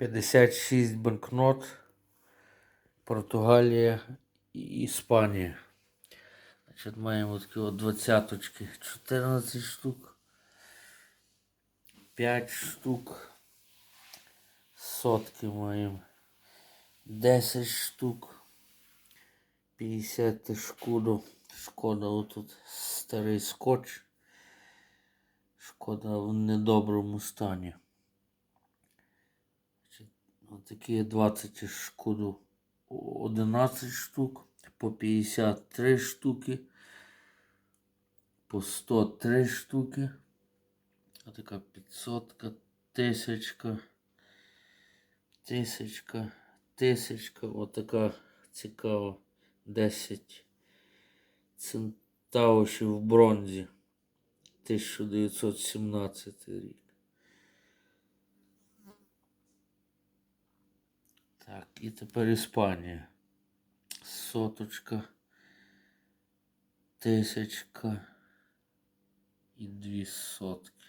56 банкнот. Португалія і Іспанія. Значить, маємо такі от двадцяточки. 14 штук. 5 штук. Сотки маємо. 10 штук. 50 шкоду. Шкода отут старий скотч. Шкода в недоброму стані. Отакі 20 шкоду 11 штук, по 53 штуки, по 103 штуки. А така 500, тисячка, тисячка, тисячка, отака цікава 10 центаврів в бронзі. 1917 рік. Так, і тепер Іспанія. Соточка, тисячка і дві сотки.